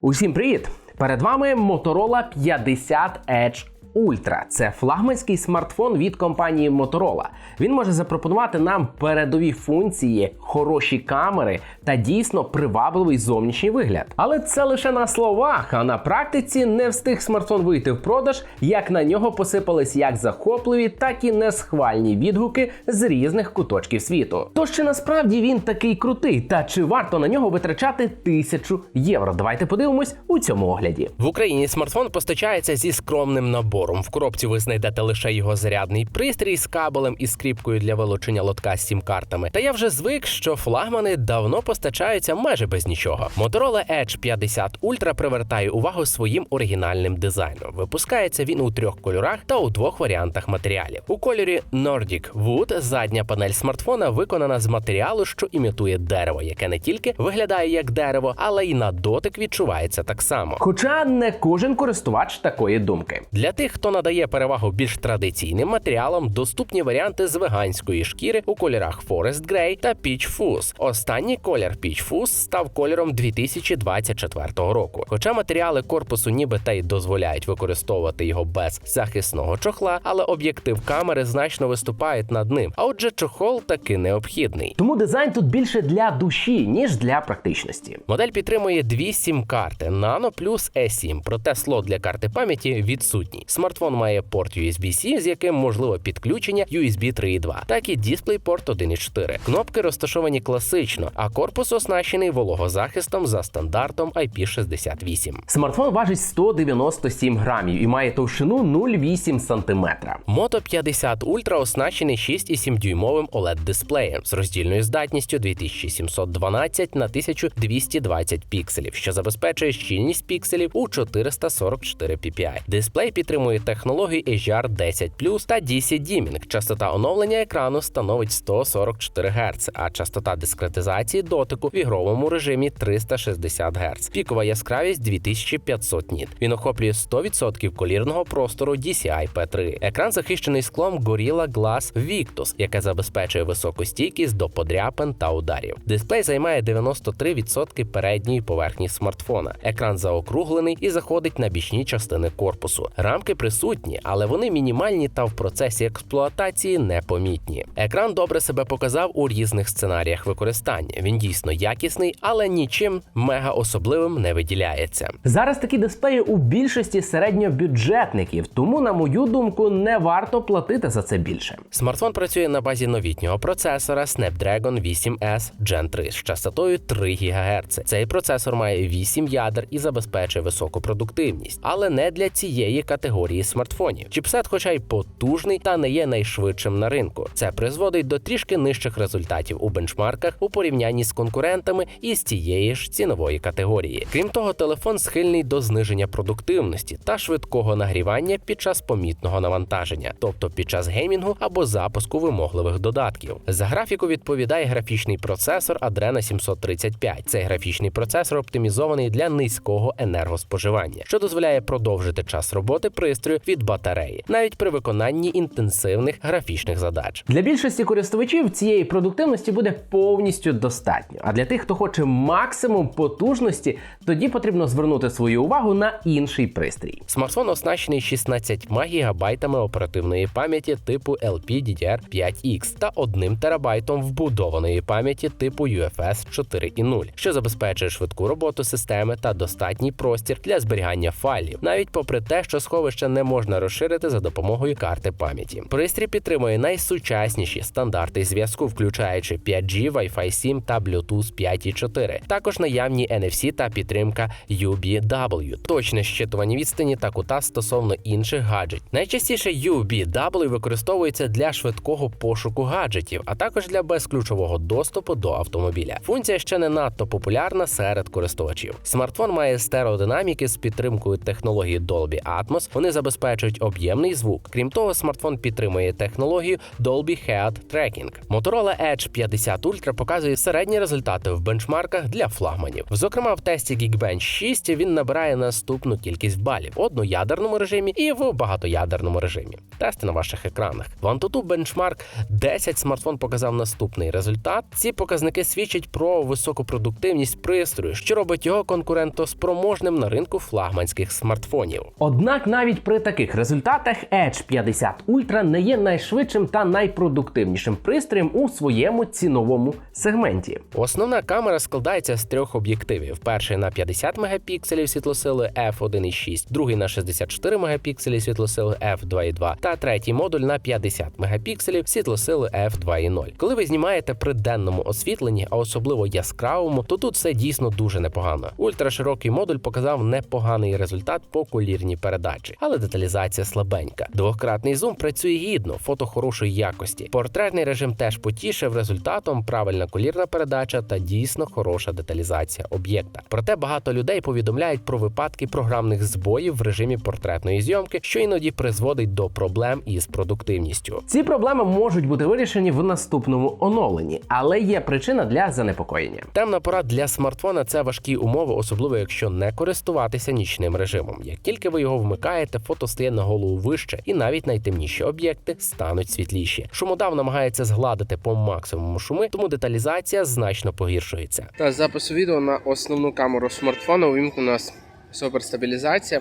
Усім привіт! Перед вами Motorola 50 Edge Ultra. Це флагманський смартфон від компанії Motorola. Він може запропонувати нам передові функції, хороші камери та дійсно привабливий зовнішній вигляд. Але це лише на словах, а на практиці не встиг смартфон вийти в продаж, як на нього посипались як захопливі, так і несхвальні відгуки з різних куточків світу. Тож чи насправді він такий крутий, та чи варто на нього витрачати тисячу євро? Давайте подивимось у цьому огляді. В Україні смартфон постачається зі скромним набором. В коробці ви знайдете лише його зарядний пристрій з кабелем і скріпкою для вилучення лотка з сім-картами. Та я вже звик, що флагмани давно постачаються майже без нічого. Motorola Edge 50 Ultra привертає увагу своїм оригінальним дизайном. Випускається він у трьох кольорах та у двох варіантах матеріалів. У кольорі Nordic Wood задня панель смартфона виконана з матеріалу, що імітує дерево, яке не тільки виглядає як дерево, але й на дотик відчувається так само. Хоча не кожен користувач такої думки. Для тих, хто надає перевагу більш традиційним матеріалам, доступні варіанти з веганської шкіри у кольорах Forest Grey та Peach Fuzz. Останній колір Peach Fuzz став кольором 2024 року. Хоча матеріали корпусу ніби та й дозволяють використовувати його без захисного чохла, але об'єктив камери значно виступають над ним. А отже, чохол таки необхідний. Тому дизайн тут більше для душі, ніж для практичності. Модель підтримує дві сім-карти Nano плюс E7, проте слот для карти пам'яті відсутній. Смартфон має порт USB-C, з яким можливо підключення USB 3.2, так і DisplayPort 1.4. Кнопки розташовані класично, а корпус оснащений вологозахистом за стандартом IP68. Смартфон важить 197 грамів і має товщину 0,8 см. Moto 50 Ultra оснащений 6,7 дюймовим OLED дисплеєм з роздільною здатністю 2712 на 1220 пікселів, що забезпечує щільність пікселів у 444 ppi. Дисплей підтримує технології HDR 10 та DC Dimming. Частота оновлення екрану становить 144 Гц, а частота дискретизації дотику в ігровому режимі 360 Гц. Пікова яскравість 2500 ніт. Він охоплює 100% колірного простору DCI P3. Екран захищений склом Gorilla Glass Victus, яке забезпечує високу стійкість до подряпин та ударів. Дисплей займає 93% передньої поверхні смартфона. Екран заокруглений і заходить на бічні частини корпусу. Рамки присутні, але вони мінімальні та в процесі експлуатації непомітні. Екран добре себе показав у різних сценаріях використання. Він дійсно якісний, але нічим мега особливим не виділяється. Зараз такі дисплеї у більшості середньобюджетників, тому, на мою думку, не варто платити за це більше. Смартфон працює на базі новітнього процесора Snapdragon 8S Gen 3 з частотою 3 ГГц. Цей процесор має 8 ядер і забезпечує високу продуктивність, але не для цієї категорії смартфонів. Чіпсет, хоча й потужний, та не є найшвидшим на ринку. Це призводить до трішки нижчих результатів у бенчмарках у порівнянні з конкурентами із цієї ж цінової категорії. Крім того, телефон схильний до зниження продуктивності та швидкого нагрівання під час помітного навантаження, тобто під час геймінгу або запуску вимогливих додатків. За графіку відповідає графічний процесор Adreno 735. Цей графічний процесор оптимізований для низького енергоспоживання, що дозволяє продовжити час роботи пристрою від батареї, навіть при виконанні інтенсивних графічних задач. Для більшості користувачів цієї продуктивності буде повністю достатньо. А для тих, хто хоче максимум потужності, тоді потрібно звернути свою увагу на інший пристрій. Смартфон оснащений 16 гігабайтами оперативної пам'яті типу LPDDR5X та 1 терабайтом вбудованої пам'яті типу UFS 4.0, що забезпечує швидку роботу системи та достатній простір для зберігання файлів, навіть попри те, що сховище не можна розширити за допомогою карти пам'яті. Пристрій підтримує найсучасніші стандарти зв'язку, включаючи 5G, Wi-Fi 7 та Bluetooth 5.4. Також наявні NFC та підтримка UBW, точне щитування відстані та кута стосовно інших гаджетів. Найчастіше UBW використовується для швидкого пошуку гаджетів, а також для безключового доступу до автомобіля. Функція ще не надто популярна серед користувачів. Смартфон має стереодинаміки з підтримкою технології Dolby Atmos. Вони Вони забезпечують об'ємний звук. Крім того, смартфон підтримує технологію Dolby Head Tracking. Motorola Edge 50 Ultra показує середні результати в бенчмарках для флагманів. Зокрема, в тесті Geekbench 6 він набирає наступну кількість балів в одноядерному режимі і в багатоядерному режимі. Тести на ваших екранах. В Antutu Benchmark 10 смартфон показав наступний результат. Ці показники свідчать про високу продуктивність пристрою, що робить його конкурентоспроможним на ринку флагманських смартфонів. Однак навіть при таких результатах Edge 50 Ultra не є найшвидшим та найпродуктивнішим пристроєм у своєму ціновому сегменті. Основна камера складається з трьох об'єктивів: перший на 50 мегапікселів світлосили f1.6, другий на 64 мегапікселі світлосили f2.2 та третій модуль на 50 мегапікселів світлосили f2.0. Коли ви знімаєте при денному освітленні, а особливо яскравому, то тут все дійсно дуже непогано. Ультраширокий модуль показав непоганий результат по колірній передачі, але деталізація слабенька. Двократний зум працює гідно, фото хорошої якості. Портретний режим теж потішив результатом правильна колірна передача та дійсно хороша деталізація об'єкта. Проте багато людей повідомляють про випадки програмних збоїв в режимі портретної зйомки, що іноді призводить до проблем із продуктивністю. Ці проблеми можуть бути вирішені в наступному оновленні, але є причина для занепокоєння. Темна пора для смартфона це важкі умови, особливо якщо не користуватися нічним режимом. Як тільки ви його вмикаєте, фото стає на голову вище, і навіть найтемніші об'єкти стануть світліші. Шумодав намагається згладити по максимуму шуми, тому деталізація значно погіршується. Та запису відео на основну камеру смартфона увімкнена нас суперстабілізація.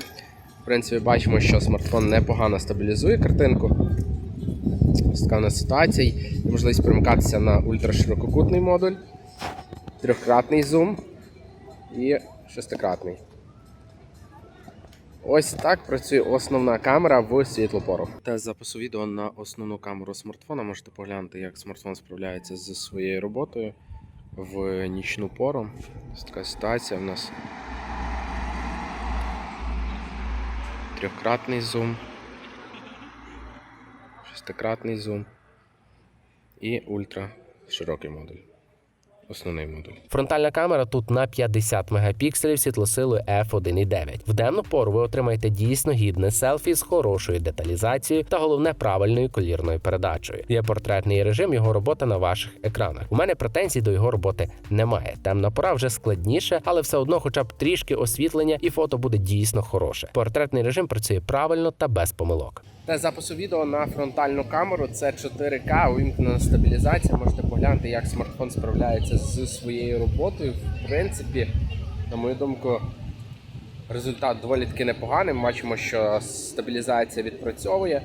В принципі, бачимо, що смартфон непогано стабілізує картинку. Така у нас ситуація. Є можливість перемикатися на ультраширококутний модуль, трьохкратний зум і шестикратний. Ось так працює основна камера в світлопору. З запису відео на основну камеру смартфона можете поглянути, як смартфон справляється зі своєю роботою в нічну пору. Ось така ситуація в нас. Трьохкратний зум, шестикратний зум і ультра широкий модуль. Основний модуль. Фронтальна камера тут на 50 мегапікселів світлосилою f1.9. В денну пору ви отримаєте дійсно гідне селфі з хорошою деталізацією та головне правильною колірною передачею. Є портретний режим, його робота на ваших екранах. У мене претензій до його роботи немає. Темна пора вже складніше, але все одно, хоча б трішки освітлення, і фото буде дійсно хороше. Портретний режим працює правильно та без помилок. Та запису відео на фронтальну камеру це 4К, увімкнена стабілізація. Можете поглянути, як смартфон справляється з своєю роботою. В принципі, на мою думку, результат доволі таки непоганий. Ми бачимо, що стабілізація відпрацьовує.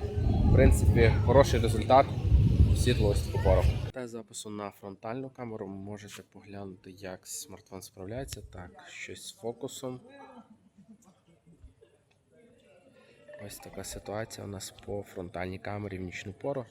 В принципі, хороший результат в світлості пору. Та запису на фронтальну камеру можете поглянути, як смартфон справляється. Так, щось з фокусом. Ось така ситуація у нас по фронтальній камері в нічну пору.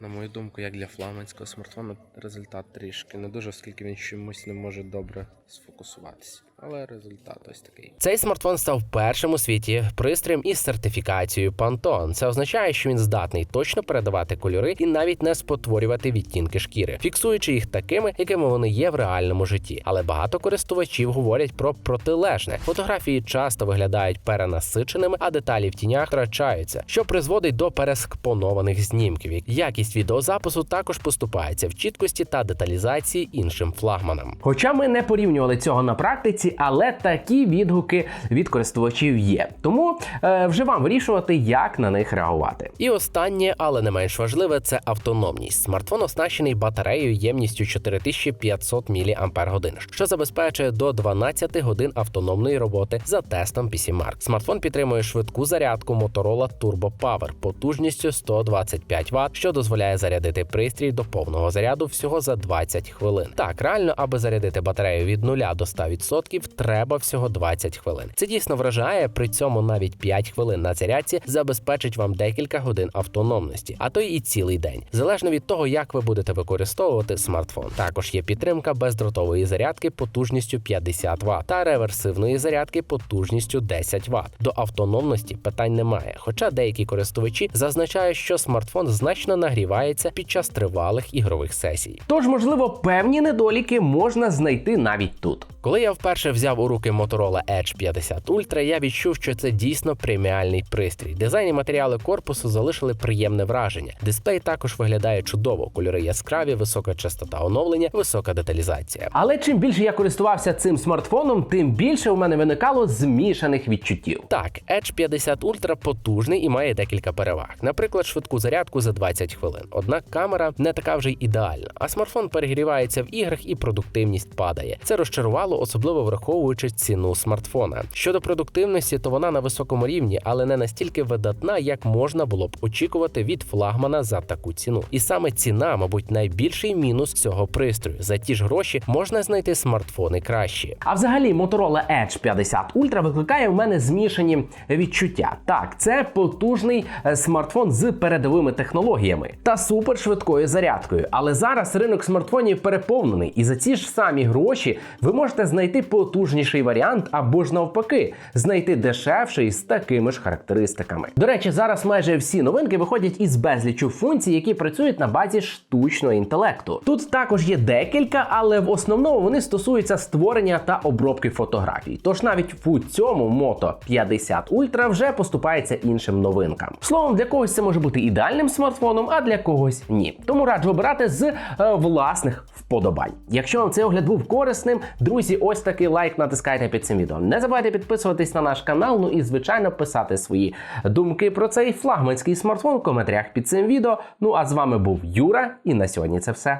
На мою думку, як для фламандського смартфона, результат трішки не дуже, оскільки він чомусь не може добре сфокусуватися. Але результат ось такий. Цей смартфон став першим у світі пристроєм із сертифікацією Pantone. Це означає, що він здатний точно передавати кольори і навіть не спотворювати відтінки шкіри, фіксуючи їх такими, якими вони є в реальному житті. Але багато користувачів говорять про протилежне. Фотографії часто виглядають перенасиченими, а деталі в тінях втрачаються, що призводить до перескпонованих знімків. Якість відеозапису також поступається в чіткості та деталізації іншим флагманам. Хоча ми не порівнювали цього на практиці, але такі відгуки від користувачів є. Тому е, вже вам вирішувати, як на них реагувати. І останнє, але не менш важливе, це автономність. Смартфон оснащений батареєю ємністю 4500 мАч, що забезпечує до 12 годин автономної роботи за тестом PCMark. Смартфон підтримує швидку зарядку Motorola Turbo Power потужністю 125 Вт, що дозволяє зарядити пристрій до повного заряду всього за 20 хвилин. Так, реально, аби зарядити батарею від 0 до 100%, треба всього 20 хвилин. Це дійсно вражає. При цьому навіть 5 хвилин на зарядці забезпечить вам декілька годин автономності, а то і цілий день, залежно від того, як ви будете використовувати смартфон. Також є підтримка бездротової зарядки потужністю 50 Вт та реверсивної зарядки потужністю 10 Вт. До автономності питань немає. Хоча деякі користувачі зазначають, що смартфон значно нагрівається під час тривалих ігрових сесій. Тож, можливо, певні недоліки можна знайти навіть тут. Коли я вперше вперше взяв у руки Motorola Edge 50 Ultra, я відчув, що це дійсно преміальний пристрій. Дизайн і матеріали корпусу залишили приємне враження. Дисплей також виглядає чудово. Кольори яскраві, висока частота оновлення, висока деталізація. Але чим більше я користувався цим смартфоном, тим більше у мене виникало змішаних відчуттів. Так, Edge 50 Ultra потужний і має декілька переваг. Наприклад, швидку зарядку за 20 хвилин. Однак камера не така вже й ідеальна, а смартфон перегрівається в іграх і продуктивність падає. Це розчарувало, особливо враховуючи ціну смартфона. Щодо продуктивності, то вона на високому рівні, але не настільки видатна, як можна було б очікувати від флагмана за таку ціну. І саме ціна, мабуть, найбільший мінус цього пристрою. За ті ж гроші можна знайти смартфони кращі. А взагалі, Motorola Edge 50 Ultra викликає в мене змішані відчуття. Так, це потужний е, смартфон з передовими технологіями та супершвидкою зарядкою. Але зараз ринок смартфонів переповнений, і за ці ж самі гроші ви можете знайти потужніший варіант або ж навпаки, знайти дешевший з такими ж характеристиками. До речі, зараз майже всі новинки виходять із безлічу функцій, які працюють на базі штучного інтелекту. Тут також є декілька, але в основному вони стосуються створення та обробки фотографій. Тож навіть у цьому Moto 50 Ultra вже поступається іншим новинкам. Словом, для когось це може бути ідеальним смартфоном, а для когось ні. Тому раджу обирати з е, власних вподобань. Якщо вам цей огляд був корисним, друзі, ось такий лайк натискайте під цим відео. Не забувайте підписуватись на наш канал, ну і звичайно писати свої думки про цей флагманський смартфон в коментарях під цим відео. Ну а з вами був Юра, і на сьогодні це все.